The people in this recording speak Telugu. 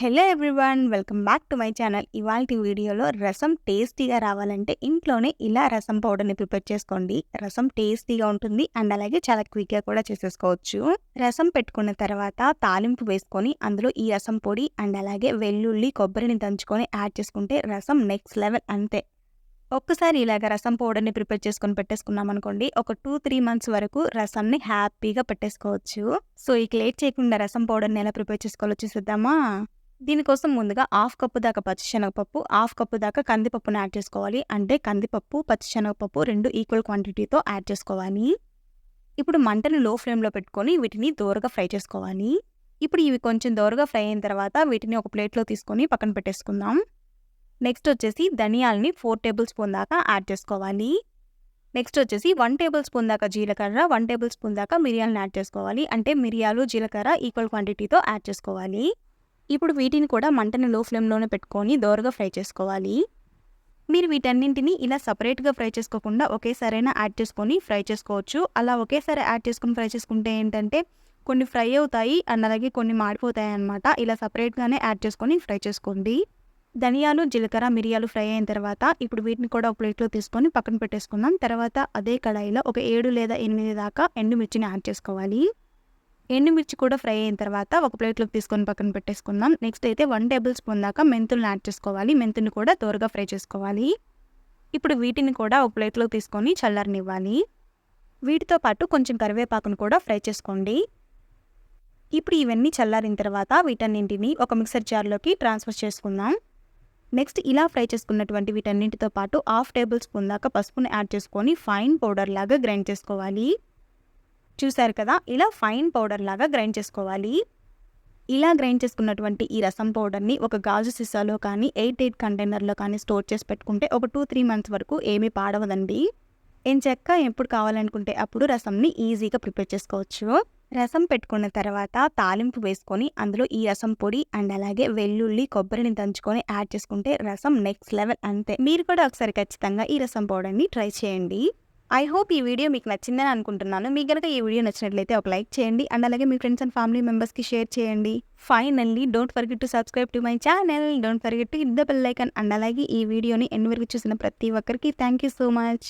Hello everyone welcome back to my channel. ఇవాళ వీడియోలో రసం టేస్టీగా రావాలంటే ఇంట్లోనే ఇలా రసం పౌడర్ని ప్రిపేర్ చేసుకోండి. రసం టేస్టీగా ఉంటుంది అండ్ అలాగే చాలా క్విక్గా కూడా చేసేసుకోవచ్చు. రసం పెట్టుకున్న తర్వాత తాలింపు వేసుకొని అందులో ఈ రసం పొడి అండ్ అలాగే వెల్లుల్లి కొబ్బరిని దంచుకొని యాడ్ చేసుకుంటే రసం నెక్స్ట్ లెవెల్ అంతే. ఒక్కసారి ఇలాగ రసం పౌడర్ని ప్రిపేర్ చేసుకొని పెట్టేసుకున్నాం అనుకోండి ఒక టూ త్రీ మంత్స్ వరకు రసంని హ్యాపీగా పెట్టేసుకోవచ్చు. సో ఇక లేట్ చేయకుండా రసం పౌడర్ని ఎలా ప్రిపేర్ చేసుకోవాలో చూసేద్దామా? దీనికోసం ముందుగా హాఫ్ కప్పు దాకా పచ్చిశనగపప్పు హాఫ్ కప్పు దాకా కందిపప్పును యాడ్ చేసుకోవాలి. అంటే కందిపప్పు పచ్చిశనగపప్పు రెండు ఈక్వల్ క్వాంటిటీతో యాడ్ చేసుకోవాలి. ఇప్పుడు మంటను లో ఫ్లేమ్లో పెట్టుకొని వీటిని దోరగా ఫ్రై చేసుకోవాలి. ఇప్పుడు ఇవి కొంచెం దోరగా ఫ్రై అయిన తర్వాత వీటిని ఒక ప్లేట్లో తీసుకొని పక్కన పెట్టేసుకుందాం. నెక్స్ట్ వచ్చేసి ధనియాలని ఫోర్ టేబుల్ స్పూన్ దాకా యాడ్ చేసుకోవాలి. నెక్స్ట్ వచ్చేసి వన్ టేబుల్ స్పూన్ దాకా జీలకర్ర వన్ టేబుల్ స్పూన్ దాకా మిరియాలను యాడ్ చేసుకోవాలి. అంటే మిరియాలు జీలకర్ర ఈక్వల్ క్వాంటిటీతో యాడ్ చేసుకోవాలి. ఇప్పుడు వీటిని కూడా మంటని లో ఫ్లేమ్లోనే పెట్టుకొని దోరగా ఫ్రై చేసుకోవాలి. మీరు వీటన్నింటిని ఇలా సపరేట్గా ఫ్రై చేసుకోకుండా ఒకేసారైనా యాడ్ చేసుకొని ఫ్రై చేసుకోవచ్చు. అలా ఒకేసారి యాడ్ చేసుకొని ఫ్రై చేసుకుంటే ఏంటంటే కొన్ని ఫ్రై అవుతాయి అండ్ అలాగే కొన్ని మాడిపోతాయి అనమాట ఇలా సపరేట్గానే యాడ్ చేసుకొని ఫ్రై చేసుకోండి. ధనియాలు జీలకర్ర మిరియాలు ఫ్రై అయిన తర్వాత ఇప్పుడు వీటిని కూడా ఒక ప్లేట్లో తీసుకొని పక్కన పెట్టేసుకుందాం. తర్వాత అదే కడాయిలో ఒక ఏడు లేదా ఎనిమిది దాకా ఎండుమిర్చిని యాడ్ చేసుకోవాలి. ఎండుమిర్చి కూడా ఫ్రై అయిన తర్వాత ఒక ప్లేట్లోకి తీసుకొని పక్కన పెట్టేసుకుందాం. నెక్స్ట్ అయితే వన్ టేబుల్ స్పూన్ దాకా మెంతులను యాడ్ చేసుకోవాలి. మెంతుని కూడా త్వరగా ఫ్రై చేసుకోవాలి. ఇప్పుడు వీటిని కూడా ఒక ప్లేట్లోకి తీసుకొని చల్లారనివ్వాలి. వీటితో పాటు కొంచెం కరివేపాకును కూడా ఫ్రై చేసుకోండి. ఇప్పుడు ఇవన్నీ చల్లారిన తర్వాత వీటన్నింటిని ఒక మిక్సర్ జార్లోకి ట్రాన్స్ఫర్ చేసుకుందాం. నెక్స్ట్ ఇలా ఫ్రై చేసుకున్నటువంటి వీటన్నింటితో పాటు హాఫ్ టేబుల్ స్పూన్ దాకా పసుపుని యాడ్ చేసుకొని ఫైన్ పౌడర్ లాగా గ్రైండ్ చేసుకోవాలి. చూశారు కదా ఇలా ఫైన్ పౌడర్ లాగా గ్రైండ్ చేసుకోవాలి. ఇలా గ్రైండ్ చేసుకున్నటువంటి ఈ రసం పౌడర్ని ఒక గాజు సీసాలో కానీ ఎయిట్ ఎయిట్ కంటైనర్లో కానీ స్టోర్ చేసి పెట్టుకుంటే ఒక టూ త్రీ మంత్స్ వరకు ఏమీ పాడవదండి. ఏం చెక్క ఎప్పుడు కావాలనుకుంటే అప్పుడు రసంని ఈజీగా ప్రిపేర్ చేసుకోవచ్చు. రసం పెట్టుకున్న తర్వాత తాలింపు వేసుకొని అందులో ఈ రసం పొడి అండ్ అలాగే వెల్లుల్లి కొబ్బరిని దంచుకొని యాడ్ చేసుకుంటే రసం నెక్స్ట్ లెవెల్ అంతే. మీరు కూడా ఒకసారి ఖచ్చితంగా ఈ రసం పౌడర్ని ట్రై చేయండి. ఐ హోప్ ఈ వీడియో మీకు నచ్చిందని అనుకుంటున్నాను. మీకు కనుక ఈ వీడియో నచ్చినట్లయితే ఒక లైక్ చేయండి. అండ్ అలాగే మీ ఫ్రెండ్స్ అండ్ ఫ్యామిలీ మెంబర్స్కి షేర్ చేయండి. Finally don't forget to subscribe to my channel don't forget to hit the bell icon and అలాగే ఈ వీడియోని ఎన్ని వరకు చూసిన ప్రతి ఒక్కరికి థ్యాంక్ యూ సో మచ్